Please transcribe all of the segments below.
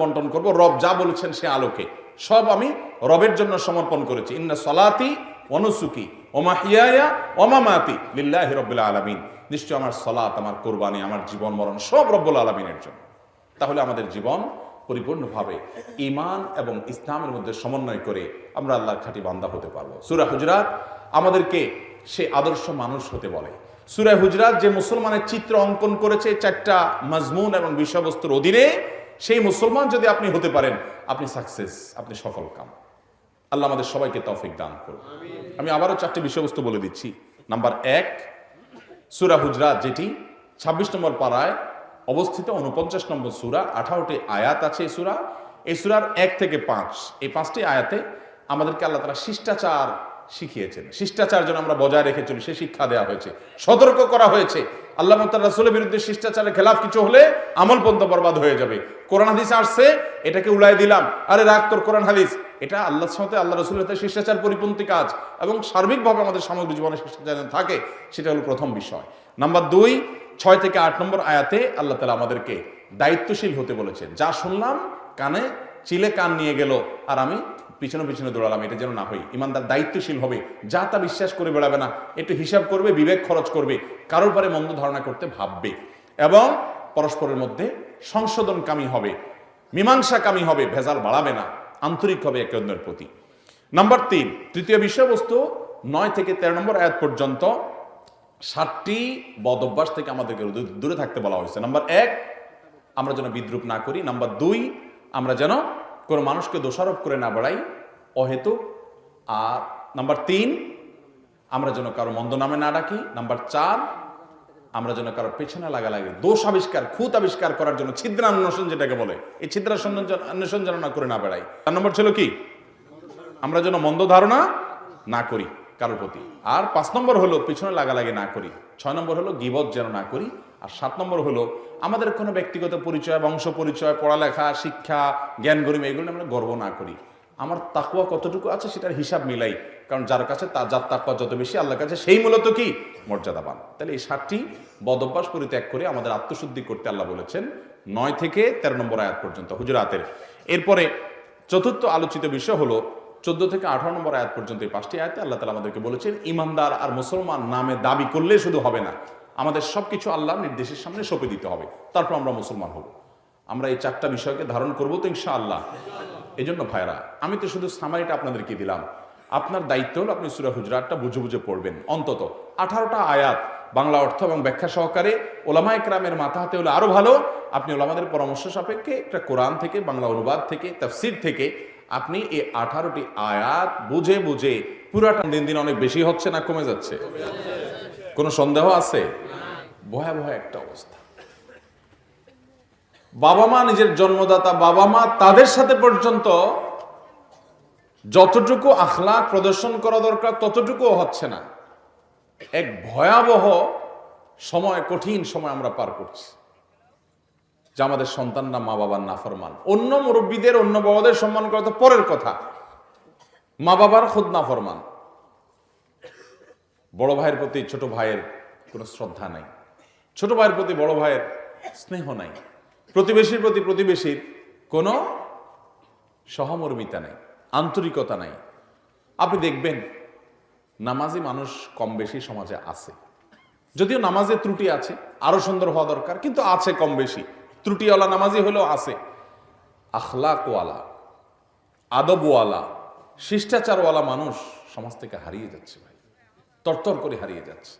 বন্টন করব, রব যা বলেছেন সে আলোকে। সব আমি রবের জন্য সমর্পণ করেছি। ইন্না সলাতি অনুসুকি ওমা হিয়ায়া ওমামাতি লিল্লাহি রব্বুল আলামিন। নিশ্চয় আমার সলাত, আমার কোরবানি, আমার জীবন মরণ সব রব্বুল আলামিনের জন্য। তাহলে আমাদের জীবন পরিপূর্ণভাবে ইমান এবং ইসলামের মধ্যে সমন্বয় করে আমরা আল্লাহর খাঁটি বান্দা হতে পারব। সুরা হুজরাত আমাদেরকে সে আদর্শ মানুষ হতে বলে। সুরা হুজরাত যে মুসলমানের চিত্র অঙ্কন করেছে চারটা মজমুন এবং বিষয়বস্তুর অধীনে সেই মুসলমান যদি আপনি হতে পারেন আপনি সাকসেস আপনি সফল কাম। আল্লাহ আমাদের সবাইকে তৌফিক দান করুন। আমি আবারও চারটি বিষয়বস্তু বলে দিচ্ছি। নাম্বার এক সুরা হুজরাত যেটি ২৬ নম্বর পাড়ায় অবস্থিত উনপঞ্চাশ নম্বর সুরা আঠারোটি আয়াত আছে এই সুরা। এই সুরার এক থেকে পাঁচ এই পাঁচটি আয়াতে আমাদেরকে আল্লাহ তারা শিষ্টাচার শিখিয়েছেন। শিষ্টাচার যেন আমরা বজায় রেখে চলি সে শিক্ষা দেওয়া হয়েছে। সতর্ক করা হয়েছে। আল্লাহ মতাল রাসুলের বিরুদ্ধে শিষ্টাচারের খেলাফ কিছু হলে আমল পন্থ বরবাদ হয়ে যাবে। কোরআন হাদিস আসছে, এটাকে উড়াই দিলাম। আরে রাগ তোর কোরআন হাদিস। এটা আল্লাহর সাথে আল্লাহ রসুলের সাথে শিষ্টাচার পরিপন্থী কাজ এবং সার্বিকভাবে আমাদের সামগ্রিক জীবনে শিষ্টাচার থাকে, সেটা হলো প্রথম বিষয়। নাম্বার দুই, ছয় থেকে আট নম্বর আয়াতে আল্লাহ তালা আমাদেরকে দায়িত্বশীল হতে বলেছেন। যা শুনলাম, কানে, চিলে কান নিয়ে গেল, আর আমি পিছনে পিছনে দৌড়ালাম, এটা যেন না হই ইমানদার দায়িত্বশীল হবে, যা তা বিশ্বাস করে বেড়াবে না, একটু হিসাব করবে, বিবেক খরচ করবে, কারোর পরে মন্দ ধারণা করতে ভাববে। এবং পরস্পরের মধ্যে সংশোধনকামী হবে, মীমাংসাকামী হবে, ভেজাল বাড়াবে না, আন্তরিক হবে একে অন্যের প্রতি। নাম্বার তিন, তৃতীয় বিষয়বস্তু, নয় থেকে তেরো নম্বর আয়াত পর্যন্ত সাতটি বদ অভ্যাস থেকে আমাদেরকে দূরে- দূরে থাকতে বলা হয়েছে। নাম্বার এক, আমরা যেন বিদ্রুপ না করি। নাম্বার দুই, আমরা যেন কোনো মানুষকে দোষারোপ করে না বেড়াই। অহেতু। আর নাম্বার তিন, আমরা যেন কারও মন্দ নামে না ডাকি। নাম্বার চার, আমরা যেন কারও পেছনে লাগা লাগে। দোষ আবিষ্কার, খুঁত আবিষ্কার করার জন্য ছিদ্রান্বেষণ যেটাকে বলে, এই ছিদ্রান্বেষণ যেন না করে না বেড়াই। তার নম্বর ছিল কি? আমরা যেন মন্দ ধারণা না করি কারোর প্রতি। আর পাঁচ নম্বর হলো পিছনে লাগালাগি না করি। ছয় নম্বর হলো গিবত যেন না করি। আর সাত নম্বর হলো আমাদের কোনো ব্যক্তিগত পরিচয়, বংশ পরিচয়, পড়ালেখা, শিক্ষা, জ্ঞান গরিমা, এগুলো আমরা গর্ব না করি। আমার তাকুয়া কতটুকু আছে সেটার হিসাব মিলাই। কারণ যার কাছে তা যার তাকুয়া যত বেশি, আল্লাহর কাছে সেই মূলত কি? মর্যাদাবান। তাহলে এই সাতটি বদভ্যাস পরিত্যাগ করে আমাদের আত্মশুদ্ধি করতে আল্লাহ বলেছেন নয় থেকে তেরো নম্বর আয়াত পর্যন্ত হুজুরাতের এরপরে চতুর্থ আলোচিত বিষয় হলো, চোদ্দ থেকে আঠারো নম্বর আয়াত পর্যন্ত এই পাঁচটি আয়াতে আল্লাহ তালা আমাদেরকে বলেছেন, ইমানদার আর মুসলমান নামে দাবি করলে শুধু হবে না। আমাদের সবকিছু আল্লাহর নির্দেশের সামনে সঁপে দিতে হবে। তারপর আমরা মুসলমান হব। আমরা এই চারটা বিষয়কে ধারণ করব তো ইনশা আল্লাহ এই জন্য ভাইরা আমি তো শুধু সামারিটা আপনাদেরকে দিলাম। আপনার দায়িত্ব হলো আপনি সুরা হুজরাটটা বুঝে বুঝে পড়বেন। অন্তত আঠারোটা আয়াত বাংলা অর্থ এবং ব্যাখ্যা সহকারে ওলামা একরামের মাথা হাতে হলে আরও ভালো। আপনি ওলামাদের পরামর্শ সাপেক্ষে একটা কোরআন থেকে, বাংলা অনুবাদ থেকে, তাফসির থেকে আপনি এই আঠারোটি আয়াত বুঝে বুঝে পুরাটা দিন দিন অনেক বেশি হচ্ছে না কমে যাচ্ছে? কোনো সন্দেহ আছে? ভয়াবহ একটা অবস্থা। বাবা মা নিজের জন্মদাতা, বাবা মা তাদের সাথে পর্যন্ত যতটুকু আখলাক প্রদর্শন করা দরকার, ততটুকুও হচ্ছে না। এক ভয়াবহ সময়, কঠিন সময় আমরা পার করছি। যে আমাদের সন্তানরা মা বাবার নাফরমান। অন্য মুরব্বীদের, অন্য বাবাদের সম্মান করা তো পরের কথা। মা বাবার খুদ নাফরমান। বড় ভাইয়ের প্রতি ছোট ভাইয়ের কোনো শ্রদ্ধা নাই। ছোট ভাইয়ের প্রতি বড় ভাইয়ের স্নেহ নাই। প্রতিবেশীর প্রতি প্রতিবেশীর কোনো সহমর্মিতা নেই, আন্তরিকতা নাই। আপনি দেখবেন, নামাজি মানুষ কম বেশি সমাজে আছে। যদিও নামাজে ত্রুটি আছে, আরও সুন্দর হওয়া দরকার, কিন্তু আছে কম বেশি। ত্রুটিওয়ালা নামাজি হলেও আছে। আখলাকওয়ালা, আদবওয়ালা, শিষ্টাচারওয়ালা মানুষ সমাজ থেকে হারিয়ে যাচ্ছে ভাই। তরতর করে হারিয়ে যাচ্ছে।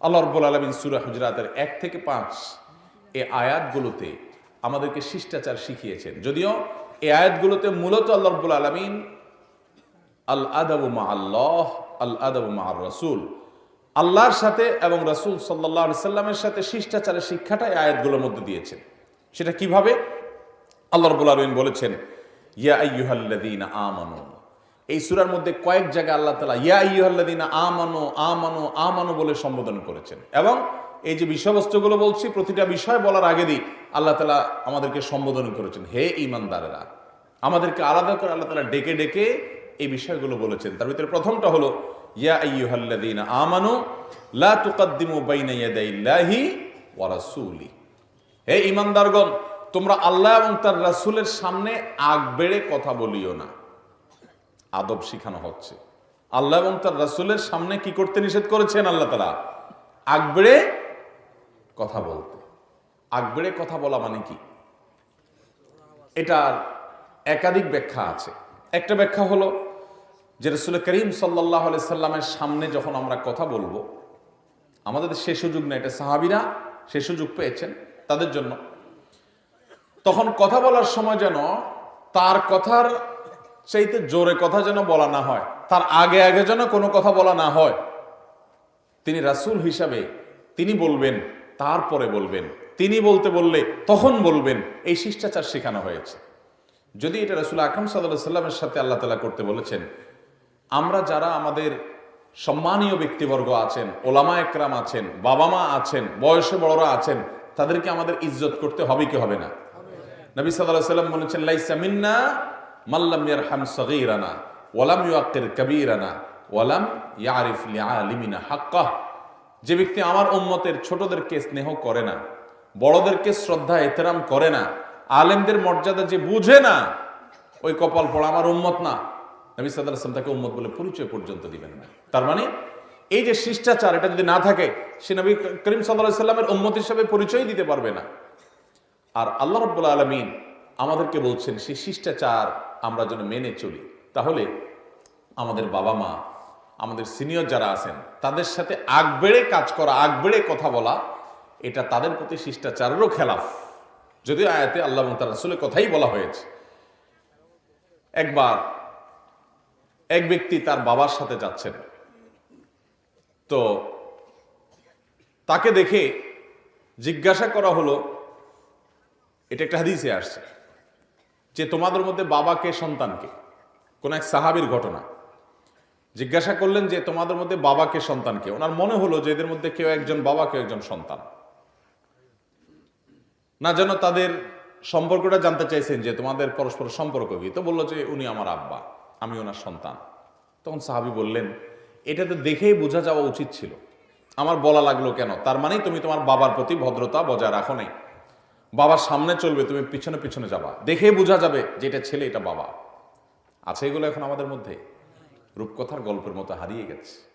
আল্লাহ রব্বুল আলমিন সুরা হুজরাতের এক থেকে পাঁচ এ আয়াতগুলোতে আমাদেরকে শিষ্টাচার শিখিয়েছেন। যদিও এই আয়াতগুলোতে মূলত আল্লাহ রব্বুল আলমিন আল আদাবু মা আল্লাহ, আল আদাবু মা আর রসুল। আল্লাহর সাথে এবং রসুল সাল্লাহ সাল্লামের সাথে শিষ্টাচারের শিক্ষাটা এই আয়াতগুলোর মধ্যে দিয়েছেন। সেটা কীভাবে? আল্লাহ রবুল আলমিন বলেছেন, ইয়া আইয়ুহাল্লাযীনা আমানু। এই সুরার মধ্যে কয়েক জায়গায় আল্লাহ তালা ইয়া আইয়ুহাল্লাযীনা আমানু আমানু আমানু বলে সম্বোধন করেছেন। এবং এই যে বিষয়বস্তুগুলো বলছি, প্রতিটা বিষয় বলার আগে দিই, আল্লাহ তালা আমাদেরকে সম্বোধন করেছেন। হে ঈমানদারেরা, আমাদেরকে আলাদা করে আল্লাহ তালা ডেকে ডেকে এই বিষয়গুলো বলেছেন। তার ভিতরে প্রথমটা হলো, ইয়া আইয়ুহাল্লাযীনা আমানু লা তুকাদ্দিমু বাইনা ইয়াদাইল্লাহি ওয়া রাসূলি। হে ইমানদারগণ তোমরা আল্লাহ এবং তার রাসূলের সামনে আগ বেড়ে কথা বলিও না। আদব শিখানো হচ্ছে। আল্লাহ এবং তার রাসূলের সামনে কি করতে নিষেধ করেছেন আল্লাহ তালা আগ বেড়ে কথা বলতে। আগ বেড়ে কথা বলা মানে কি? এটার একাধিক ব্যাখ্যা আছে। একটা ব্যাখ্যা হলো যে রসুল করিম সাল্লাহ সাল্লামের সামনে যখন আমরা কথা বলব, আমাদের সে সুযোগ নেই। এটা সাহাবিরা সে সুযোগ পেয়েছেন তাদের জন্য। তখন কথা বলার সময় যেন তার কথার চাইতে জোরে কথা যেন বলা না হয়, তার আগে আগে যেন কোনো কথা বলা না হয়। তিনি রাসূল হিসাবে তিনি বলবেন তারপরে বলবেন, তিনি বলতে বললে তখন বলবেন, এই শিষ্টাচার শেখানো হয়েছে। যদি এটা রাসূল আকরম সাল্লাহ সাল্লামের সাথে আল্লাহ তালা করতে বলেছেন, আমরা যারা আমাদের সম্মানীয় ব্যক্তিবর্গ আছেন, ওলামা একরাম আছেন বাবা মা আছেন, বয়সে বড়রা আছেন, তাদেরকে আমাদের ইজ্জত করতে হবে কি হবে না? নবী সাল্লাহ সাল্লাম বলেছেন, লাইসা মিন্না মাল্লাম ইয়ারহাম সগীরানা ওয়ালাম ইউআক্কির কবীরানা ওয়ালাম ইয়ারিফ লিআলিমিনা হাক্কাহ। যে ব্যক্তি আমার উম্মতের ছোটদেরকে স্নেহ করে না, বড়দেরকে শ্রদ্ধা, এহতেরাম করে না, আলেমদের মর্যাদা যে বুঝে না, ওই কপাল পড়া আমার উম্মত না। নবী আসলাম তাকে উম্মত বলে পরিচয় পর্যন্ত দিবেন না। তার মানে এই যে শিষ্টাচার, এটা যদি না থাকে, সে নবী করিম সাল্লাহ সাল্লামের উম্মত হিসাবে পরিচয় দিতে পারবে না। আর আল্লাহ রব্বুল্লা আলমিন আমাদেরকে বলছেন, সেই শিষ্টাচার আমরা যেন মেনে চলি। তাহলে আমাদের বাবা মা আমাদের সিনিয়র যারা আছেন, তাদের সাথে আগ বেড়ে কাজ করা, আগ বেড়ে কথা বলা, এটা তাদের প্রতি শিষ্টাচারেরও খেলাফ। যদিও আয়াতে আল্লাহ তার রাসূলের কথাই বলা হয়েছে। একবার এক ব্যক্তি তার বাবার সাথে যাচ্ছেন। তো তাকে দেখে জিজ্ঞাসা করা হলো, এটা একটা হাদিসে আসছে, যে তোমাদের মধ্যে বাবাকে সন্তানকে কোন এক সাহাবির ঘটনা। জিজ্ঞাসা করলেন যে তোমাদের মধ্যে বাবাকে সন্তানকে ওনার মনে হলো যে এদের মধ্যে কেউ একজন বাবা, কেউ একজন সন্তান। না যেন তাদের সম্পর্কটা জানতে চাইছেন যে তোমাদের পরস্পর সম্পর্ক কি? তো বলল যে উনি আমার আব্বা, আমি ওনার সন্তান। তখন সাহাবি বললেন, এটা তো দেখেই বোঝা যাওয়া উচিত ছিল। আমার বলা লাগল কেন? তার মানে তুমি তোমার বাবার প্রতি ভদ্রতা বজায় রাখো নাই। বাবার সামনে চলবে, তুমি পিছনে পিছনে যাবা। দেখেই বোঝা যাবে যে এটা ছেলে, এটা বাবা। আছে এগুলো এখন আমাদের মধ্যে? রূপকথার গল্পের মতো হারিয়ে গেছে।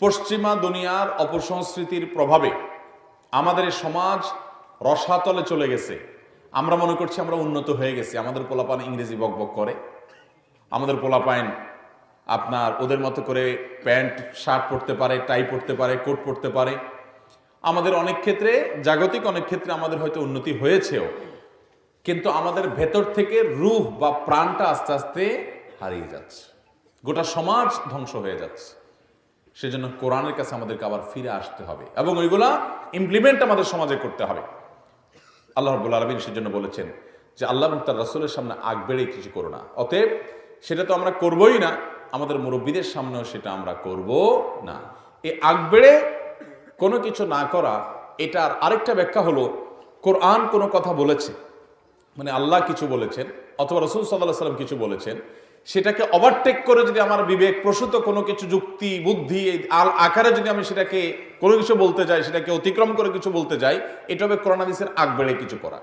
পশ্চিমা দুনিয়ার অপসংস্কৃতির প্রভাবে আমাদের সমাজ রসাতলে চলে গেছে। আমরা মনে করছি আমরা উন্নত হয়ে গেছি। আমাদের পোলাপান ইংরেজি বকবক করে। আমাদের পোলাপাইন আপনার ওদের মতো করে প্যান্ট, শার্ট পরতে পারে, টাই পরতে পারে, কোট পরতে পারে। আমাদের অনেক ক্ষেত্রে, জাগতিক অনেক ক্ষেত্রে আমাদের হয়তো উন্নতি হয়েছেও। কিন্তু আমাদের ভেতর থেকে রূহ বা প্রাণটা আস্তে আস্তে হারিয়ে যাচ্ছে। গোটা সমাজ ধ্বংস হয়ে যাচ্ছে। সেজন্য কোরআনের কাছে আমাদেরকে আবার ফিরে আসতে হবে এবং ওইগুলা ইমপ্লিমেন্ট আমাদের সমাজে করতে হবে। আল্লাহ রব্বুল আলমিন সেজন্য বলেছেন যে, আল্লাহ এবং তার রাসুলের সামনে আগ বেড়ে কিছু করো না। অতএব সেটা তো আমরা করবই না, আমাদের মুরব্বীদের সামনেও সেটা আমরা করব না। এই আগ বেড়ে কোনো কিছু না করা, এটার আরেকটা ব্যাখ্যা হলো, কোরআন কোনো কথা বলেছে মানে আল্লাহ কিছু বলেছেন, অথবা রসুল সাল্লাহ সাল্লাম কিছু বলেছেন সেটাকে ওভারটেক করে যদি আমার বিবেক প্রসূত কোনো কিছু যুক্তি, বুদ্ধি আল আকারে যদি আমি সেটাকে কোনো কিছু বলতে যাই, সেটাকে অতিক্রম করে কিছু বলতে যাই, এটা হবে কোরআন হাদিসের আগ বেড়ে কিছু করা।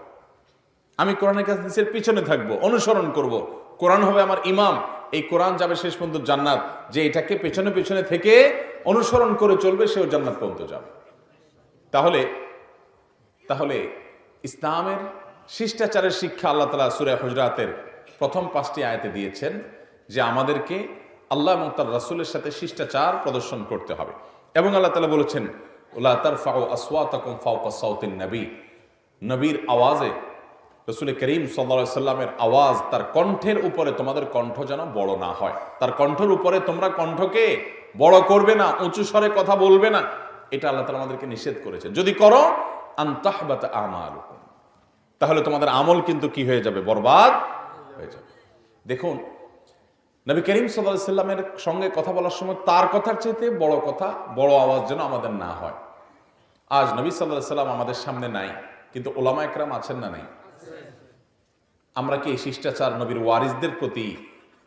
আমি কোরআনের হাদিসের পিছনে থাকব, অনুসরণ করব। কোরআন হবে আমার ইমাম। এই কোরআন যাবে শেষ পর্যন্ত জান্নাত। যে এটাকে পেছনে পেছনে থেকে অনুসরণ করে চলবে, সেও জান্নাত পর্যন্ত যাবে। তাহলে তাহলে ইসলামের শিষ্টাচারের শিক্ষা আল্লাহ তালা সুরে হজরাতের প্রথম পাঁচটি আয়তে দিয়েছেন যে আমাদেরকে আল্লাহ এবং তার রাসুলের সাথে শিষ্টাচার প্রদর্শন করতে হবে। এবং আল্লাহ তালা বলেছেন সাউতিন নবী। নবীর আওয়াজে রসুল করিম সাল্লা সাল্লামের আওয়াজ তার কণ্ঠের উপরে তোমাদের কণ্ঠ যেন বড় না হয়। তার কণ্ঠের উপরে তোমরা কণ্ঠকে বড় করবে না, উঁচু স্বরে কথা বলবে না। এটা আল্লাহ তালা আমাদেরকে নিষেধ করেছে যদি করো আন্তাহবাত আমালুকুম। তাহলে তোমাদের আমল কিন্তু কি হয়ে যাবে? বরবাদ হয়ে যাবে। দেখুন, নবী করিম সাল্লাহ সাল্লামের সঙ্গে কথা বলার সময় তার কথার চাইতে বড় কথা, বড় আওয়াজ যেন আমাদের না হয়। আজ নবী সাল্লাহ সাল্লাম আমাদের সামনে নাই, কিন্তু ওলামা একরাম আছেন না নাই? আমরা কি এই শিষ্টাচার নবীর ওয়ারিসদের প্রতি,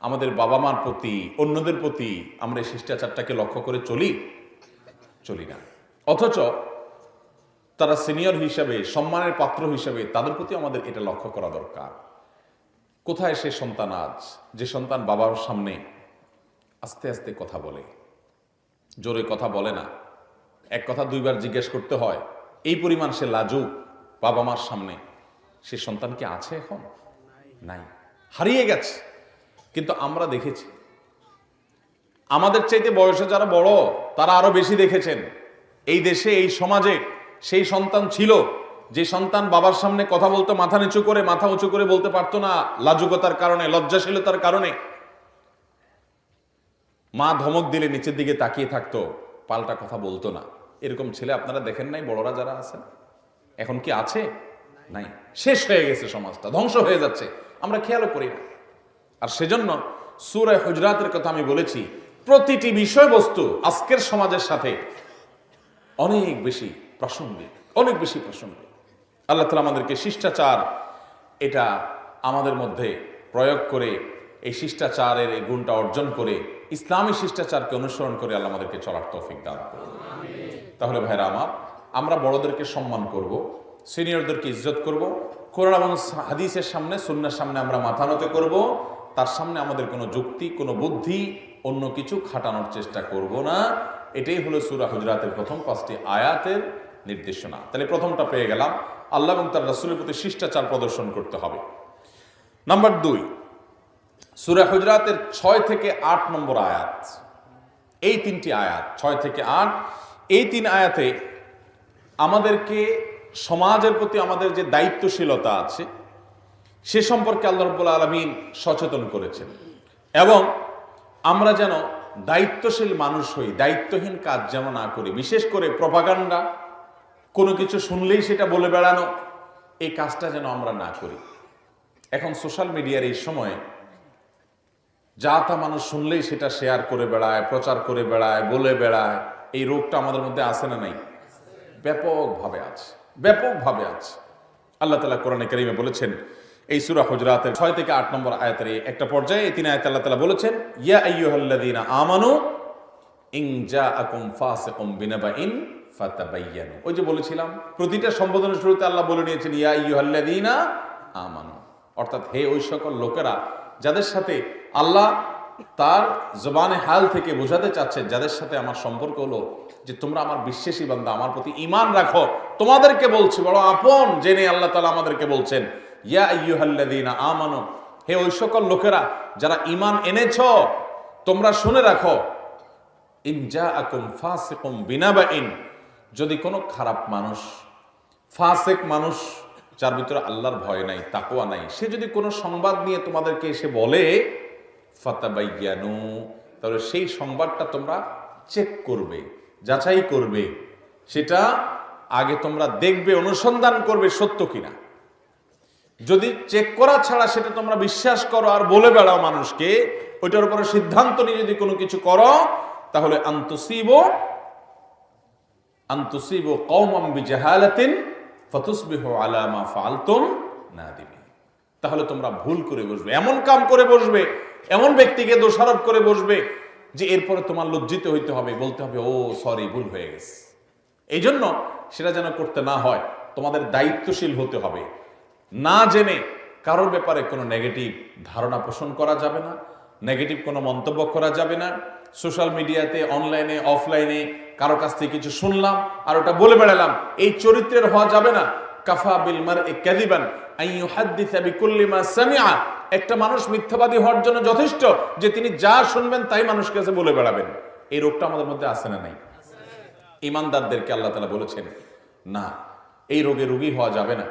আমাদের বাবা মার প্রতি, অন্যদের প্রতি আমরা এই শিষ্টাচারটাকে লক্ষ্য করে চলি? চলি না। অথচ তারা সিনিয়র হিসাবে, সম্মানের পাত্র হিসাবে তাদের প্রতি আমাদের এটা লক্ষ্য করা দরকার। কোথায় সে সন্তান আজ? যে সন্তান বাবার সামনে আস্তে আস্তে কথা বলে। জোরে কথা বলে না। এক কথা দুইবার জিজ্ঞেস করতে হয়, এই পরিমাণ সে লাজুক বাবা মার সামনে? সে সন্তান কি আছে এখন? নাই। হারিয়ে গেছে। কিন্তু আমরা দেখেছি। আমাদের চাইতে বয়সে যারা বড়, তারা আরও বেশি দেখেছেন। এই দেশে, এই সমাজে সেই সন্তান ছিল। যে সন্তান বাবার সামনে কথা বলতে, মাথা নিচু করে, মাথা উঁচু করে বলতে পারতো না লাজুকতার কারণে, লজ্জাশীলতার কারণে। মা ধমক দিলে নিচের দিকে তাকিয়ে থাকতো, পাল্টা কথা বলতো না। এরকম ছেলে আপনারা দেখেন নাই, বড়রা যারা আছেন এখন কি আছে? নাই। শেষ হয়ে গেছে সমাজটা, ধ্বংস হয়ে যাচ্ছে। আমরা খেয়ালও করি না। আর সেজন্য সুরায় হুজরাতের কথা আমি বলেছি, প্রতিটি বিষয়বস্তু আজকের সমাজের সাথে অনেক বেশি প্রাসঙ্গিক, অনেক বেশি প্রাসঙ্গিক। আল্লাহ তালা আমাদেরকে শিষ্টাচার এটা আমাদের মধ্যে প্রয়োগ করে এই শিষ্টাচারের এই গুণটা অর্জন করে, ইসলামী শিষ্টাচারকে অনুসরণ করে আল্লাহ আমাদেরকে চলার তৌফিক দান করুন। তাহলে ভাইরা আমার, আমরা বড়দেরকে সম্মান করব, সিনিয়রদেরকে ইজ্জত করব, কোরআন এবং হাদিসের সামনে, সুন্নার সামনে আমরা মাথা নত করব, তার সামনে আমাদের কোনো যুক্তি, কোনো বুদ্ধি, অন্য কিছু খাটানোর চেষ্টা করব না। এটাই হলো সুরা হুজরাতের প্রথম পাঁচটি আয়াতের নির্দেশনা। তাহলে প্রথমটা পেয়ে গেলাম। আল্লাহ এবং তার রাসুলের প্রতি শিষ্টাচার প্রদর্শন করতে হবে। নাম্বার দুই, সুরা হুজরাতের ছয় থেকে আট নম্বর আয়াত। এই তিনটি আয়াত, ছয় থেকে আট, এই তিন আয়াতে আমাদেরকে সমাজের প্রতি আমাদের যে দায়িত্বশীলতা আছে, সে সম্পর্কে আল্লাহ রব্বুল আলমিন সচেতন করেছেন। এবং আমরা যেন দায়িত্বশীল মানুষ হই, দায়িত্বহীন কাজ যেন না করি। বিশেষ করে প্রপাগান্ডা কোনো কিছু শুনলেই সেটা বলে বেড়ানো। এই কাজটা যেন আমরা না করি। এখন সোশ্যাল মিডিয়ার এই সময়ে যা তা মানুষ শুনলেই সেটা শেয়ার করে বেড়ায়, প্রচার করে বেড়ায়, বলে বেড়ায়, এই রোগটা আমাদের মধ্যে আছে না নাই? ব্যাপকভাবে আছে। ব্যাপকভাবে আছে। আল্লাহ তালা কোরআনে করিমে বলেছেন, এই সুরা হুজরাতের ছয় থেকে আট নম্বর আয়াতের একটা পর্যায়ে এই তিন আয়াত আল্লাহ তালা বলেছেন, ইয়া আইয়ুহাল্লাযীনা আমানু ইং ইন জাআকুম ফাসিকুম বিনাবাইন ফাতাবাইয়ানু। ওই যে বলেছিলাম, প্রতিটা সম্বোধনের শুরুতে আল্লাহ বলে নিয়েছেন, ইয়া আইয়ুহাল্লাযীনা আমানু। অর্থাৎ হে ওই সকল লোকেরা যাদের সাথে আল্লাহ তার জবানে হাল থেকে বোঝাতে চাচ্ছেন, যাদের সাথে আমার সম্পর্ক হলো যে তোমরা আমার বিশ্বাসী বান্দা, আমার প্রতি ইমান রাখো, তোমাদেরকে বলছি, বড় আপন জেনে আল্লাহ তালা আমাদেরকে বলছেন, ইয়া আইয়ুহাল্লাযীনা আমানু। হে ওই সকল লোকেরা যারা ইমান এনেছ, তোমরা শুনে রাখো, ইন জাআকুম ফাসিকুম বিনাবাইন। যদি কোনো খারাপ মানুষ, ফাসেক মানুষ, যার ভিতরে আল্লাহর ভয় নাই, তাকওয়া নাই, সে যদি কোনো সংবাদ নিয়ে তোমাদেরকে এসে বলে, ফাতাবাইয়ানু, তাহলে সেই সংবাদটা তোমরা চেক করবে, যাচাই করবে। সেটা আগে তোমরা দেখবে, অনুসন্ধান করবে সত্য কিনা। যদি চেক করা ছাড়া সেটা তোমরা বিশ্বাস করো আর বলে বেড়াও মানুষকে, ওইটার উপরে সিদ্ধান্ত নিয়ে যদি কোনো কিছু করো, তাহলে আন্তসিব আন্তসিব কওমাম বিজাহালাতিন ফতুসবিহু আলা মা ফাআলতুম নাদিমিন তাহলে তোমরা ভুল করে বসবে, এমন কাম করে বসবে, এমন ব্যক্তিকে দোষারোপ করে বসবে যে এরপরে তোমার লজ্জিত হইতে হবে, বলতে হবে, ও সরি ভুল হয়ে গেছে। এই জন্য সেটা যেন করতে না হয়, তোমাদের দায়িত্বশীল হতে হবে। না জেনে কারোর ব্যাপারে কোনো নেগেটিভ ধারণা পোষণ করা যাবে না নেগেটিভ কোনো মন্তব্য করা যাবে না। সোশ্যাল মিডিয়াতে, অনলাইনে, অফলাইনে কারও কাছ থেকে কিছু শুনলাম আর ওটা বলে বেড়ালাম, এই চরিত্রের হওয়া যাবে না। কাফা বিল মার এ ক্যাদিবান একটা মানুষ মিথ্যাবাদী হওয়ার জন্য যথেষ্ট যে তিনি যা শুনবেন তাই মানুষের কাছে বলে বেড়াবেন। এই রোগটা আমাদের মধ্যে আসে না নাই? ইমানদারদেরকে আল্লাহ তালা বলেছেন, না, এই রোগে রোগী হওয়া যাবে না।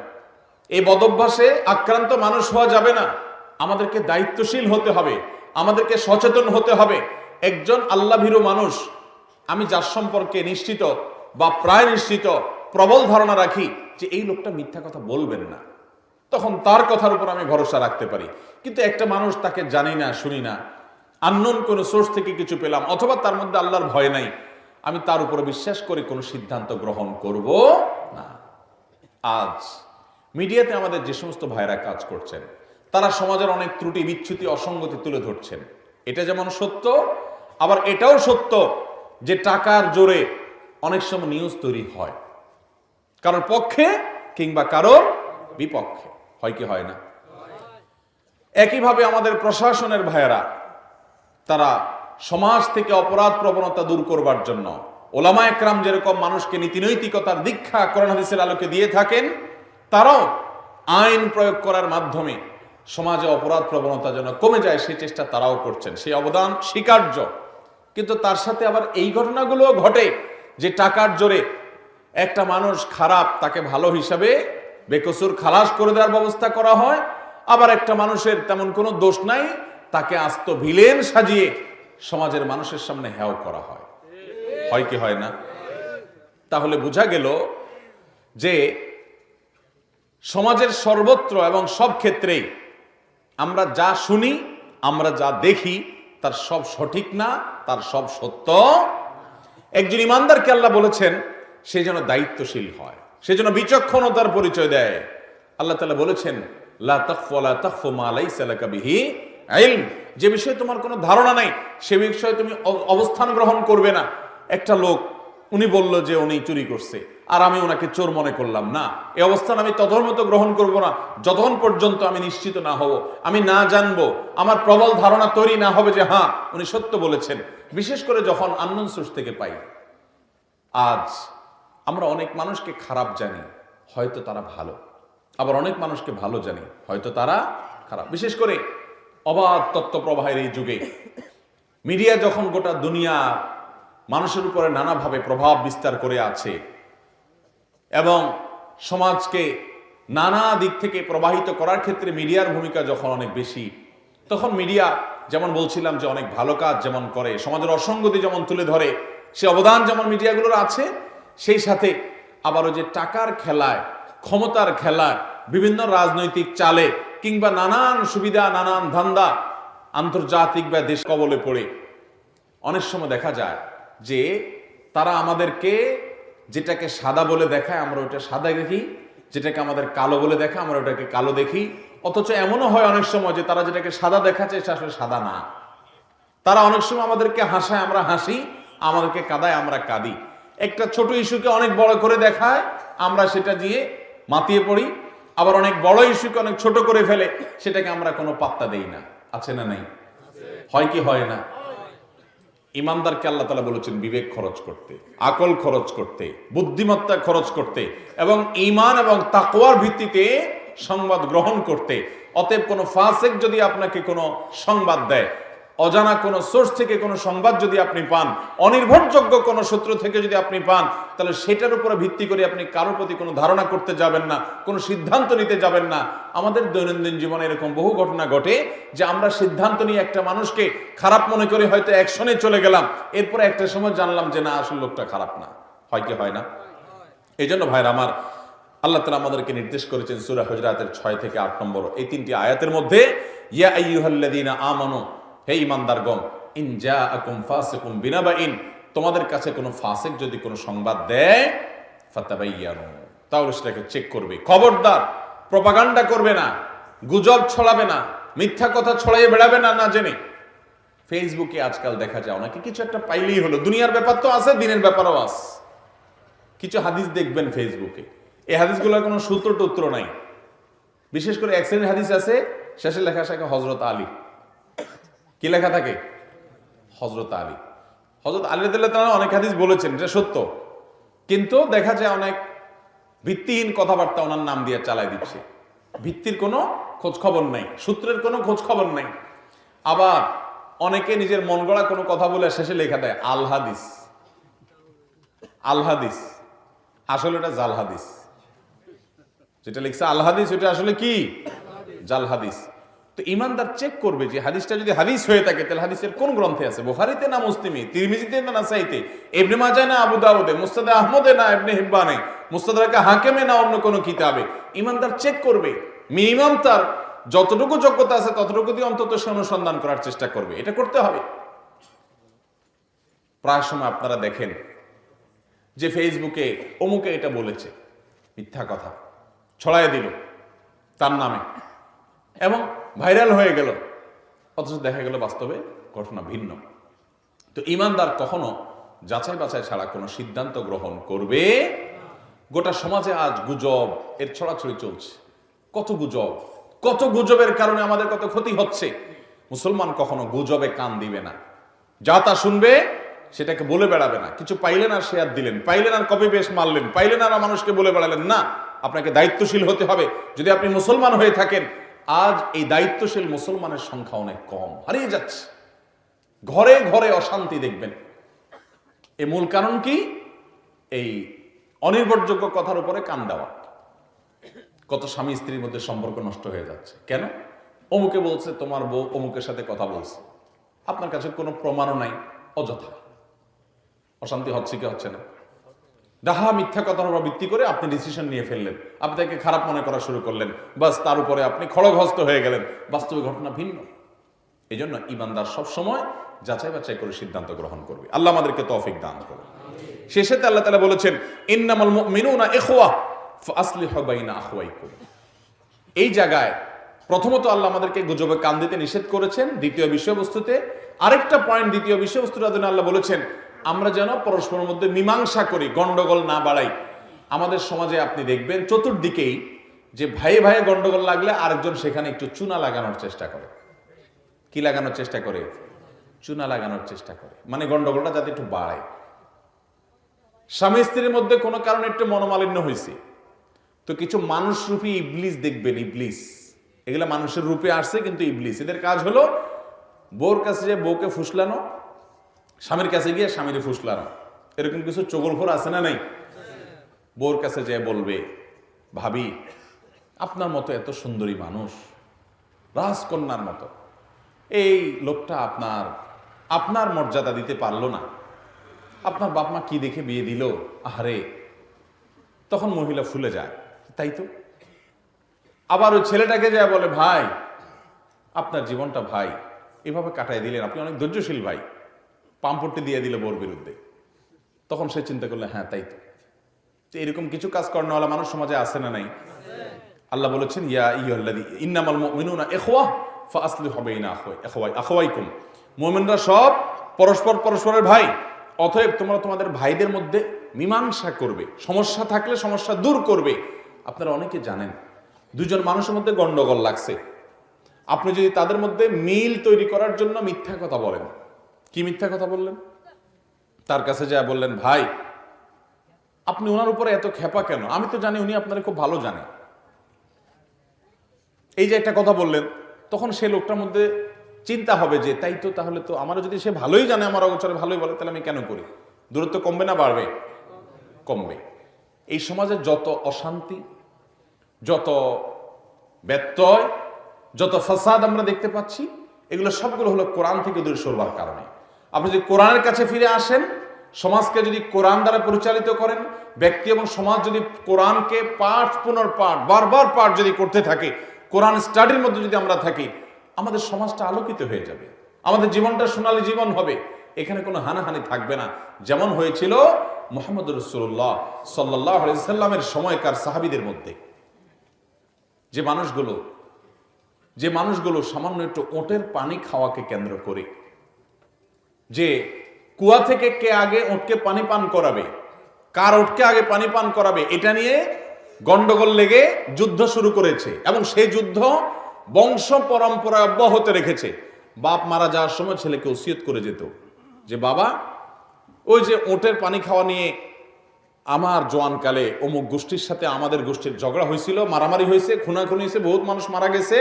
এই বদভ্যাসে আক্রান্ত মানুষ হওয়া যাবে না। আমাদেরকে দায়িত্বশীল হতে হবে। আমাদেরকে সচেতন হতে হবে। একজন আল্লাহ ভীরু মানুষ, আমি যার সম্পর্কে নিশ্চিত বা প্রায় নিশ্চিত, প্রবল ধারণা রাখি যে এই লোকটা মিথ্যা কথা বলবেন না। তখন তার কথার উপর আমি ভরসা রাখতে পারি। কিন্তু একটা মানুষ তাকে জানি না, শুনি না আননোন কোনো সোর্স থেকে কিছু পেলাম, অথবা তার মধ্যে আল্লাহর ভয় নাই, আমি তার উপরে বিশ্বাস করে কোনো সিদ্ধান্ত গ্রহণ করব না। আজ মিডিয়াতে আমাদের যে সমস্ত ভাইরা কাজ করছেন, তারা সমাজের অনেক ত্রুটি, বিচ্যুতি, অসঙ্গতি তুলে ধরছেন। এটা যেমন সত্য আবার এটাও সত্য যে টাকার জোরে অনেক সময় নিউজ তৈরি হয়। কারোর পক্ষে কিংবা কারোর বিপক্ষে। হয় কি হয় না? একইভাবে আমাদের প্রশাসনের ভাইয়েরা, তারা সমাজ থেকে অপরাধ প্রবণতা দূর করবার জন্য ওলামা একরাম যেরকম মানুষকে নীতিনৈতিকতার দীক্ষা করোনা আলোকে দিয়ে থাকেন, তারাও আইন প্রয়োগ করার মাধ্যমে সমাজে অপরাধ প্রবণতা যেন কমে যায় সেই চেষ্টা তারাও করছেন। সেই অবদান স্বীকার্য। কিন্তু তার সাথে আবার এই ঘটনাগুলোও ঘটে যে টাকার জোরে একটা মানুষ খারাপ তাকে ভালো হিসাবে বেকসুর খালাস করে দেওয়ার ব্যবস্থা করা হয়, আবার একটা মানুষের তেমন কোনো দোষ নাই, তাকে আস্ত ভিলেন সাজিয়ে সমাজের মানুষের সামনে হ্যাও করা হয়। হয় কি হয় না? তাহলে বোঝা গেল যে সমাজের সর্বত্র এবং সব ক্ষেত্রেই আমরা যা শুনি, আমরা যা দেখি তার সব সঠিক না, তার সব সত্য। একজন ইমানদারকে আল্লাহ বলেছেন, সে যেন দায়িত্বশীল হয়, সে যেন বিচক্ষণতার পরিচয় দেয়। আল্লাহ তালা বলেছেন যে বিষয়ে তোমার কোনো ধারণা নাই, সে বিষয়ে তুমি অবস্থান গ্রহণ করবে না। একটা লোক, উনি বলল যে উনি চুরি করছে। আর আমি ওনাকে চোর মনে করলাম। না এই অবস্থান আমি ততক্ষণ মতো গ্রহণ করব না। যতক্ষণ পর্যন্ত আমি নিশ্চিত না হব, আমি না জানব, আমার প্রবল ধারণা তৈরি না হবে যে হ্যাঁ উনি সত্য বলেছেন। বিশেষ করে যখন আন্নন সোর্স থেকে পাই। আজ আমরা অনেক মানুষকে খারাপ জানি, হয়তো তারা ভালো। আবার অনেক মানুষকে ভালো জানি, হয়তো তারা খারাপ। বিশেষ করে অবাধ তত্ত্ব প্রবাহের এই যুগে মিডিয়া যখন গোটা দুনিয়া মানুষের উপরে নানাভাবে প্রভাব বিস্তার করে আছে এবং সমাজকে নানা দিক থেকে প্রবাহিত করার ক্ষেত্রে মিডিয়ার ভূমিকা যখন অনেক বেশি, তখন মিডিয়া যেমন বলছিলাম যে অনেক ভালো কাজ যেমন করে, সমাজের অসঙ্গতি যেমন তুলে ধরে, সে অবদান যেমন মিডিয়াগুলোর আছে, সেই সাথে আবারও যে টাকার খেলায়, ক্ষমতার খেলায়, বিভিন্ন রাজনৈতিক চালে কিংবা নানান সুবিধা, নানান ধান্দা আন্তর্জাতিক বা দেশ কবলে পড়ে, অনেক সময় দেখা যায় যে তারা আমাদেরকে যেটাকে সাদা বলে দেখায়, আমরা ওটা সাদা দেখি। যেটাকে আমাদের কালো বলে দেখা আমরা ওটাকে কালো দেখি। অথচ এমনও হয় অনেক সময় যে তারা যেটাকে সাদা দেখাচ্ছে সেটা আসলে সাদা না। তারা অনেক সময় আমাদেরকে হাসায়, আমরা হাসি, আমাদেরকে কাদায়, আমরা কাঁদি। একটা ছোট ইস্যুকে অনেক বড় করে দেখায়, আমরা সেটা দিয়ে মাতিয়ে পড়ি। আবার অনেক বড় ইস্যুকে অনেক ছোট করে ফেলে, সেটাকে আমরা কোনো পাত্তা দেই না। আছে না নাই? হয় কি হয় না? ইমানদারকে আল্লাহ তালা বলেছেন, বিবেক খরচ করতে, আকল খরচ করতে, বুদ্ধিমত্তা খরচ করতে এবং ইমান এবং তাকোয়ার ভিত্তিতে সংবাদ গ্রহণ করতে। অতএব কোনো ফাঁসেক যদি আপনাকে কোনো সংবাদ দেয় অজানা কোনো সোর্স থেকে কোনো সংবাদ যদি আপনি পান, অনির্ভরযোগ্য কোনো সূত্র থেকে যদি আপনি পান, তাহলে সেটার উপরে ভিত্তি করে আপনি কারোর প্রতি কোনো ধারণা করতে যাবেন না, কোনো সিদ্ধান্ত নিতে যাবেন না। আমাদের দৈনন্দিন জীবনে এরকম বহু ঘটনা ঘটে যে আমরা সিদ্ধান্ত নিয়ে একটা মানুষকে খারাপ মনে করে হয়তো অ্যাকশনে চলে গেলাম। এরপরে একটা সময় জানলাম যে না, আসল লোকটা খারাপ না। হয় কি হয় না? এই জন্য ভাইরা আমার, আল্লাহ তালা আমাদেরকে নির্দেশ করেছেন সুরা হজরাতের ছয় থেকে আট নম্বর, এই তিনটি আয়াতের মধ্যে, ইয়া আইয়ুহাল্লাযীনা আমানু হে ইমানদারগণ, ইন জাআকুম ফাসিকুম বিনাবাইন, তোমাদের কাছে কোনো ফাসিক যদি কোনো সংবাদ দেয়, ফাতাবাইয়ানু। তাহলে সেটাকে চেক করবে। খবরদার, প্রপাগান্ডা করবে না, গুজব ছড়াবে না, মিথ্যা কথা ছড়াইয়ে বেড়াবে না না জেনে। ফেসবুকে আজকাল দেখা যায়, অনেকে কিছু একটা পাইলেই হলো। দুনিয়ার ব্যাপার তো আছে, দিনের ব্যাপারও আছে। কিছু হাদিস দেখবেন ফেসবুকে এই হাদিসগুলোর কোনো সূত্র টুত্র নাই। বিশেষ করে শ্রেণির হাদিস আছে, শেষে লেখা থাকে হজরত আলী। কি লেখা থাকে? হজরত আলী। হজরত আলী তাআলা অনেক হাদিস বলেছেন, এটা সত্য। কিন্তু দেখা যায় অনেক ভিত্তিহীন কথাবার্তা ওনার নাম দিয়ে চালাই দিচ্ছে। ভিত্তির কোনো খোঁজ খবর নাই, সূত্রের কোনো খোঁজ খবর নাই। আবার অনেকে নিজের মন গড়া কোনো কথা বলে শেষে লেখা দেয়, আল হাদিস। আল হাদিস। আসলে এটা জাল হাদিস। যেটা লিখছে আল হাদিস, ওটা আসলে কি? জাল হাদিস। তো ইমানদার চেক করবে যে হাদিসটা যদি হাদিস হয়ে থাকে, তাহলে হাদিসের কোন গ্রন্থে আছে? বোহারিতে না মুসলিমে? তিরমিজিতে না নাসাইতে? ইবনে মাজাহ না আবু দাউদে? মুস্তাদ আহমদে না ইবনে হিব্বানে? মুস্তাদরাকে হাকিমে না অন্য কোনো কিতাবে? ইমানদার চেক করবে। মিনিমাম তার যতটুকু যোগ্যতা আছে, ততটুকু দিয়ে অন্তত সে অনুসন্ধান করার চেষ্টা করবে। এটা করতে হবে। প্রায় সময় আপনারা দেখেন যে ফেসবুকে অমুকে এটা বলেছে। মিথ্যা কথা। ছড়াই দিল তার নামে। এবং ভাইরাল হয়ে গেল। অথচ দেখা গেল বাস্তবে ঘটনা ভিন্ন। তো ইমানদার কখনো যাচাই বাছাই ছাড়া কোনো সিদ্ধান্ত গ্রহণ করবে? গোটা সমাজে আজ গুজব, এর ছড়াছড়ি চলছে। কত গুজব, কত গুজবের কারণে আমাদের কত ক্ষতি হচ্ছে? মুসলমান কখনো গুজবে কান দিবে না। যা তা শুনবে, সেটাকে বলে বেড়াবে না। কিছু পাইলেন আর শেয়ার দিলেন, পাইলেন আর কপি বেশ মারলেন, পাইলেন আর মানুষকে বলে বেড়ালেন। না, আপনাকে দায়িত্বশীল হতে হবে। যদি আপনি মুসলমান হয়ে থাকেন আজ এই দায়িত্বশীল মুসলমানের সংখ্যা অনেক কম। হারিয়ে যাচ্ছে। ঘরে ঘরে অশান্তি দেখবেন। এ মূল কারণ কি? এই অনির্ভরযোগ্য কথার উপরে কান দেওয়া। কত স্বামী স্ত্রীর মধ্যে সম্পর্ক নষ্ট হয়ে যাচ্ছে। কেন? অমুকে বলছে, তোমার বউ অমুকের সাথে কথা বলছে। আপনার কাছে কোনো প্রমাণও নাই। অযথা। অশান্তি হচ্ছে কি হচ্ছে না? ডাহা মিথ্যা কথার উপর ভিত্তি করে আপনি ডিসিশন নিয়ে ফেললেন। আপনি তাকে খারাপ মনে করা শুরু করলেন। বাস তার উপরে আপনি খড়গহস্ত হয়ে গেলেন। বাস্তবে ঘটনা ভিন্ন। এই জন্য ইমানদার সবসময় যাচাই বাছাই করে সিদ্ধান্ত গ্রহণ করবে। আল্লাহ আমাদেরকে তৌফিক দান করবে শেষেতে আল্লাহ তালা বলেছেন, ইন্নামাল মুমিনুনা ইখওয়া ফাসলিহু বাইনা আখওয়াইকুম। এই জায়গায় প্রথমত আল্লাহ আমাদেরকে গুজবে কান দিতে নিষেধ করেছেন। দ্বিতীয় বিষয়বস্তুতে আরেকটা পয়েন্ট দ্বিতীয় বিষয়বস্তুর জন্য আল্লাহ বলেছেন আমরা যেন পরস্পরের মধ্যে মীমাংসা করি, গন্ডগোল না বাড়াই। আমাদের সমাজে আপনি দেখবেন চতুর্দিকেই যে ভাইয়ে ভাইয়ে গন্ডগোল লাগলে আরেকজন সেখানে একটু চুনা লাগানোর চেষ্টা করে। কি লাগানোর চেষ্টা করে? চুনা লাগানোর চেষ্টা করে। মানে গন্ডগোলটা যাতে একটু বাড়ায়। স্বামী স্ত্রীর মধ্যে কোনো কারণে একটু মনোমালিন্য হয়েছে তো কিছু মানুষ রূপী ইবলিস দেখবেন, ইবলিস। এগুলা মানুষের রূপে আসছে কিন্তু ইবলিস। এদের কাজ হলো বউর কাছে যে বউকে ফুসলানো স্বামীর কাছে গিয়ে স্বামীর ফুসলানো এরকম কিছু চগলখোর আছে না নাই? বউর কাছে যে বলবে, ভাবি, আপনার মতো এত সুন্দরী মানুষ, রাজকন্যার মতো, এই লোকটা আপনার আপনার মর্যাদা দিতে পারল না। আপনার বাপ মা কি দেখে বিয়ে দিল? আহারে, তখন মহিলা ফুলে যায়। তাই তো? আবার ওই ছেলেটাকে যায় বলে, ভাই, আপনার জীবনটা ভাই, এভাবে কাটাই দিলেন, আপনি অনেক ধৈর্যশীল ভাই। পাম্পট্টি দিয়ে দিল বোর বিরুদ্ধে। তখন সে চিন্তা করলে হ্যাঁ তাই তো। এরকম কিছু কাজ করানোওয়ালা মানুষ সমাজে আছে না নাই? আল্লাহ বলেছেন, ইয়া ইয়ল্লাদি ইন্নামাল মুমিনুনা ইখওয়া ফাসলিহু বাইনা আখওয়াই আখওয়াই, আখওয়াইকুম। মুমিনরা সব পরস্পর পরস্পরের ভাই। অতএব তোমরা তোমাদের ভাইদের মধ্যে মীমাংসা করবে। সমস্যা থাকলে সমস্যা দূর করবে। আপনারা অনেকে জানেন, দুজন মানুষের মধ্যে গন্ডগোল লাগছে। আপনি যদি তাদের মধ্যে মিল তৈরি করার জন্য মিথ্যা কথা বলেন কি মিথ্যা কথা বললেন? তার কাছে যা বললেন, ভাই, আপনি ওনার উপরে এত খেপা কেন? আমি তো জানি উনি আপনারা খুব ভালো জানে। এই যে একটা কথা বললেন, তখন সে লোকটার মধ্যে চিন্তা হবে যে, তাই তো তাহলে তো আমারও যদি সে ভালোই জানে, আমার অগোচরে ভালোই বলে, তাহলে আমি কেন করি? দূরত্ব কমবে না, বাড়বে? কমবে। এই সমাজে যত অশান্তি, যত ব্যত্যয়, যত ফাসাদ আমরা দেখতে পাচ্ছি, এগুলো সবগুলো হলো কোরআন থেকে দূরে সরবার কারণে। আপনি যদি কোরআনের কাছে ফিরে আসেন, সমাজকে যদি কোরআন দ্বারা পরিচালিত করেন, ব্যক্তি এবং সমাজ যদি কোরআনকে পাঠ, পুনর্পাঠ, বারবার পাঠ যদি করতে থাকে, কোরআন স্টাডির মধ্যে যদি আমরা থাকি, আমাদের সমাজটা আলোকিত হয়ে যাবে। আমাদের জীবনটা সোনালী জীবন হবে। এখানে কোনো হানাহানি থাকবে না। যেমন হয়েছিল মোহাম্মদ রসুল্লাহ সাল্লাহ সাল্লামের সময়কার সাহাবিদের মধ্যে। যে মানুষগুলো যে মানুষগুলো সামান্য একটু ওটের পানি খাওয়াকে কেন্দ্র করে যে কুয়া থেকে কে আগে ওটকে পানি পান করাবে? কার ওটকে আগে পানি পান করাবে? এটা নিয়ে গন্ডগোল লেগে যুদ্ধ শুরু করেছে এবং সেই যুদ্ধ বংশ পরম্পরা অব্যাহত রেখেছে। বাপ মারা যাওয়ার সময় ছেলেকে ওসিয়ত করে যেত যে, বাবা, ওই যে ওটের পানি খাওয়া নিয়ে আমার জোয়ানকালে অমুক গোষ্ঠীর সাথে আমাদের গোষ্ঠীর ঝগড়া হয়েছিল, মারামারি হয়েছে, খুনাখুনি হয়েছে, বহুত মানুষ মারা গেছে,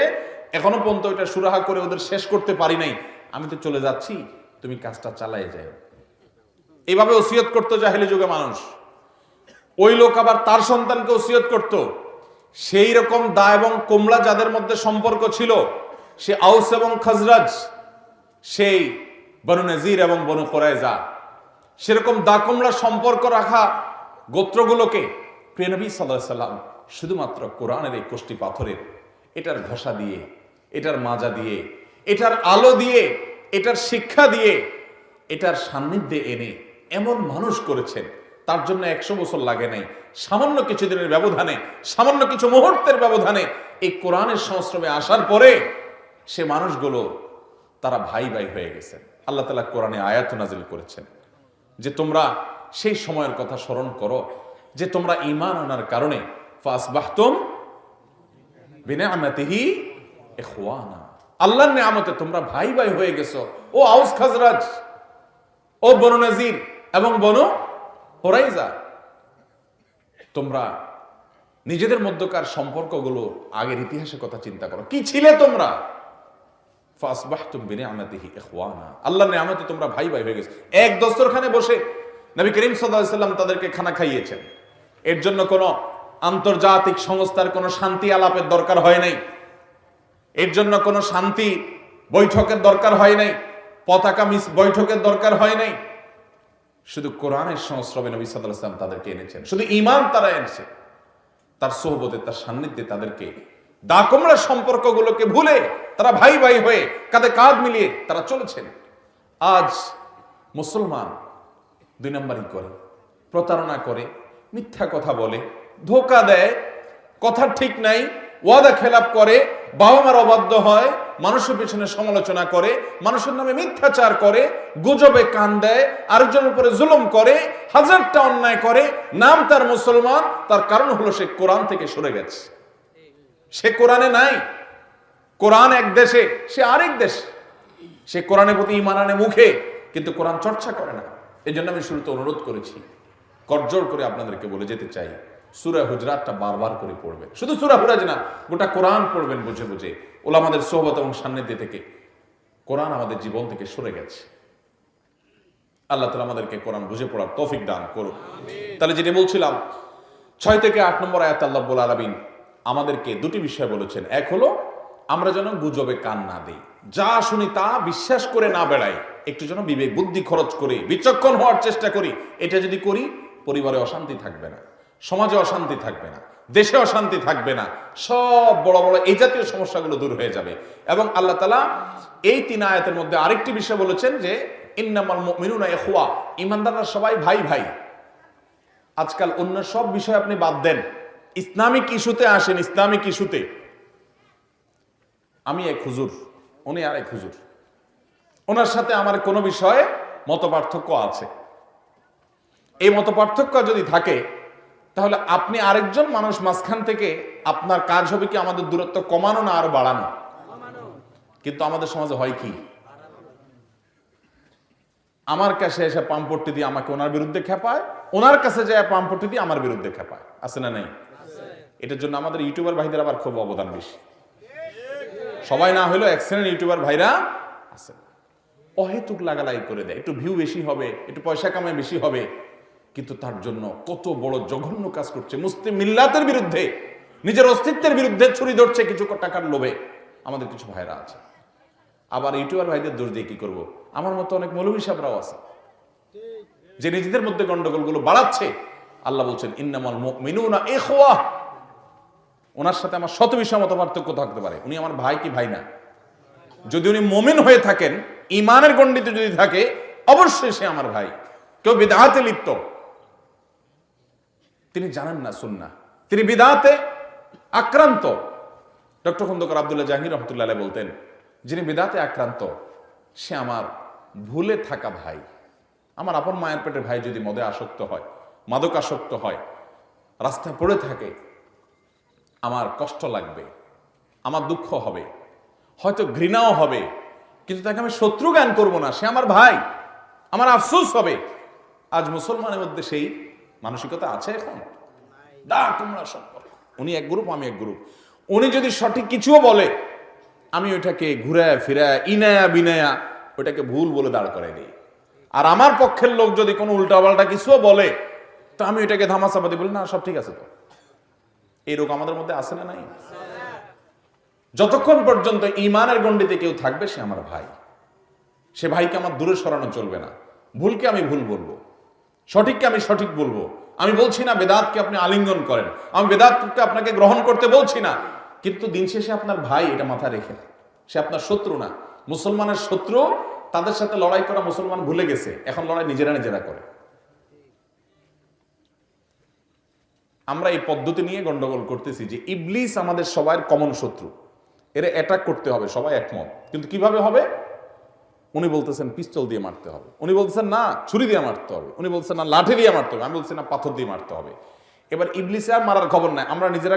এখনও পর্যন্ত ওইটা সুরাহা করে ওদের শেষ করতে পারি নাই। আমি তো চলে যাচ্ছি। তুমি কাজটা চালাই যাও। এইভাবে ওসিয়ত করতো জাহেলি যুগে মানুষ। ওই লোক আবার তার সন্তানকে ওসিয়ত করত। সেই রকম দা এবং কোমলা যাদের মধ্যে সম্পর্ক ছিল, সে আউস এবং খাজরাজ, সেই বনু নজির এবং বনু কোরাইজা। সেরকম দা কোমলা সম্পর্ক রাখা গোত্রগুলোকে প্রিয়নবী সাল্লাহ সাল্লাম শুধুমাত্র কোরআনের এই কোষ্টি পাথরের, এটার ঘষা দিয়ে, এটার মাজা দিয়ে, এটার আলো দিয়ে এটার শিক্ষা দিয়ে, এটার সান্নিধ্যে এনে এমন মানুষ করেছেন, তার জন্য একশো বছর লাগে নাই। সামান্য কিছু দিনের ব্যবধানে, সামান্য কিছু মুহূর্তের ব্যবধানে এই কোরআনের সংশ্রমে আসার পরে সে মানুষগুলো, তারা ভাই ভাই হয়ে গেছেন। আল্লাহ তালা কোরআনে আয়াত নাজিল করেছেন যে তোমরা সেই সময়ের কথা স্মরণ করো, যে তোমরা ইমান আনার কারণে, ফাসবাহতুম বিনিআমাতিহি ইখওয়ানা। আল্লাহর নিয়ামতে তোমরা ভাই ভাই হয়ে গেছো। ও আউস খাজরাজ, ও বনু নাজির এবং বনু হোরাইজা। তোমরা নিজেদের মধ্যকার সম্পর্কগুলো আগের ইতিহাসের কথা চিন্তা করো। কি ছিলে তোমরা? আল্লাহর নিয়ামতে তোমরা ভাই ভাই হয়ে গেছো। এক দস্তরখানে বসে নবী করিম সাল্লাম তাদেরকে খানা খাইয়েছেন। এর জন্য কোনো আন্তর্জাতিক সংস্থার কোনো শান্তি আলাপের দরকার হয় নাই। এর জন্য কোনো শান্তি বৈঠকের দরকার হয় নাই, পতাকা মিস বৈঠকের দরকার হয় নাই। শুধু কোরআনের সংস্রবে নবী সাল্লাম তাদেরকে এনেছেন। শুধু ইমাম তারা এনেছে। তার সোহবতে, তার সান্নিধ্যে তাদেরকে দাকমরা সম্পর্কগুলোকে ভুলে তারা ভাই ভাই হয়ে কাঁধে কাঁধ মিলিয়ে তারা চলেছেন। আজ মুসলমান দুই নম্বরই করে, প্রতারণা করে, মিথ্যা কথা বলে, ধোকা দেয়, কথা ঠিক নাই, ওয়াদা খেলাপ করে বাবা মার অবাধ্য হয়, মানুষের পিছনে সমালোচনা করে, মানুষের নামে মিথ্যাচার করে, গুজবে কান দেয়, আরেকজনের উপরে জুলুম করে হাজারটা অন্যায় করে, নাম তার মুসলমান, তার কারণ হলো সে কোরআন থেকে সরে গেছে। সে কোরআনে নাই। কোরআন এক দেশে, সে আরেক দেশ। সে কোরআনের প্রতি ইমান আনে মুখে, কিন্তু কোরআন চর্চা করে না। এই জন্য আমি শুরুতে অনুরোধ করেছি করজোর করে আপনাদেরকে বলে যেতে চাই। সুরা হুজরাতটা বারবার করে পড়বেন শুধু সুরা হুরাজ না গোটা কোরআন পড়বেন বুঝে বুঝে। ওলামাদের সোহবত এবং সান্নিধ্যে থেকে কোরআন আমাদের জীবন থেকে সরে গেছে। আল্লাহ তালা আমাদেরকে কোরআন বুঝে পড়ার তৌফিক দান করুন তাহলে যেটা বলছিলাম ছয় থেকে আট নম্বর আয়াত আল্লাহ বল আলমিন আমাদেরকে দুটি বিষয় বলেছেন। এক হলো আমরা যেন গুজবে কান না দিই। যা শুনি তা বিশ্বাস করে না বেড়াই। একটু যেন বিবেক বুদ্ধি খরচ করে বিচক্ষণ হওয়ার চেষ্টা করি। এটা যদি করি পরিবারে অশান্তি থাকবে না। সমাজে অশান্তি থাকবে না, দেশে অশান্তি থাকবে না, সব বড় বড় এই জাতীয় সমস্যাগুলো দূর হয়ে যাবে। এবং আল্লাহ তালা এই তিন আয়াতের মধ্যে আরেকটি বিষয় বলেছেন যে, ইন্নামাল মিনুনা এখুয়া ইমানদাররা সবাই ভাই ভাই। আজকাল অন্য সব বিষয় আপনি বাদ দেন। ইসলামিক ইস্যুতে আসেন, ইসলামিক ইস্যুতে। আমি এক হুজুর, উনি আর এক হুজুর। ওনার সাথে আমার কোনো বিষয়ে মত আছে। এই মত যদি থাকে তাহলে আপনি আরেকজন মানুষ মাঝখান থেকে আপনার কাজ হবে কি আমাদের দূরত্ব কমানো না আরও বাড়ানো? কিন্তু আমাদের সমাজে হয় কি? আমার কাছে এসে পাম্পট্টি দিয়ে আমাকে ওনার বিরুদ্ধে খেপায়, ওনার কাছে যায় পাম্পট্টি দিয়ে আমার বিরুদ্ধে খেপায়। আছে না নেই? এটার জন্য আমাদের ইউটিউবার ভাইদের আবার খুব অবদান বেশি। সবাই না হলেও এক ইউটিউবার ভাইরা আছে। অহেতুক লাগালাই করে দেয়। একটু ভিউ বেশি হবে, একটু পয়সা কামাই বেশি হবে। কিন্তু তার জন্য কত বড় জঘন্য কাজ করছে। মুসলিম মিল্লাতের বিরুদ্ধে, নিজের অস্তিত্বের বিরুদ্ধে ছুরি ধরছে কিছু টাকার লোভে। আমাদের কিছু ভাইরা আছে। আবার ইউটিউবার ভাইদের দোষ দিয়ে কি করব? আমার মতো অনেক মৌলভী সাহেবরাও আছে। যে নিজেদের মধ্যে গন্ডগোলগুলো বাড়াচ্ছে, আল্লাহ বলছেন, ইন্নামাল মিনুনা এখোয়া ওনার সাথে আমার শত বিষয় মতো পার্থক্য থাকতে পারে। উনি আমার ভাই কি ভাই না? যদি উনি মোমেন হয়ে থাকেন ইমানের গণ্ডিতে যদি থাকে, অবশ্যই সে আমার ভাই। কেউ বিদাহাতে লিপ্ত। তিনি জানেন না সুন্না। তিনি বিদাতে আক্রান্ত। ডক্টর খন্দকার আবদুল্লাহ জাহির রহমতুল্লাহ বলতেন, যিনি বিদাতে আক্রান্ত, সে আমার ভুলে থাকা ভাই। আমার আপন মায়ের পেটের ভাই যদি মদে আসক্ত হয় মাদক আসক্ত হয়, রাস্তায় পড়ে থাকে, আমার কষ্ট লাগবে, আমার দুঃখ হবে, হয়তো ঘৃণাও হবে, কিন্তু তাকে আমি শত্রু জ্ঞান করব না, সে আমার ভাই, আমার আফসোস হবে। আজ মুসলমানের মধ্যে সেই মানসিকতা আছে এখন? দা, তোমরা সম্পর্ক উনি এক গ্রুপ আমি এক গ্রুপ উনি যদি সঠিক কিছুও বলে, আমি ওইটাকে ঘুরায় ফিরায়, ইনায়া বিনায়া, ওইটাকে ভুল বলে দাঁড় করে দিই। আর আমার পক্ষের লোক যদি কোনো উল্টাপাল্টা কিছুও বলে, তো আমি ওইটাকে ধামাচাপাতি বলি, না, সব ঠিক আছে তো। এই রোগ আমাদের মধ্যে আছে না নাই? যতক্ষণ পর্যন্ত ইমানের গণ্ডিতে কেউ থাকবে, সে আমার ভাই। সে ভাইকে আমার দূরে সরানো চলবে না। ভুলকে আমি ভুল বলব। সঠিককে আমি সঠিক বলব। আমি বলছি না বেদাতকে আপনি আলিঙ্গন করেন। আমি বেদাতকে আপনাকে গ্রহণ করতে বলছি না। কিন্তু দিন শেষে আপনার ভাই এটা মাথায় রেখে সে আপনার শত্রু না। মুসলমানের শত্রু, তাদের সাথে লড়াই করা মুসলমান ভুলে গেছে। এখন লড়াই নিজেরা নিজেরা করে। আমরা এই পদ্ধতি নিয়ে গন্ডগোল করতেছি যে ইবলিস আমাদের সবার কমন শত্রু। এর অ্যাটাক করতে হবে, সবাই একমত। কিন্তু কীভাবে হবে? উনি বলতেছেন, পিস্তল দিয়ে মারতে হবে। উনি বলতেছেন, না, ছুরি দিয়ে মারতে হবে। উনি বলছেন না, লাঠি দিয়ে মারতে হবে। আমি বলছি, না, পাথর দিয়ে মারতে হবে। এবার ইবলিসে আর মারার খবর নাই। আমরা নিজেরা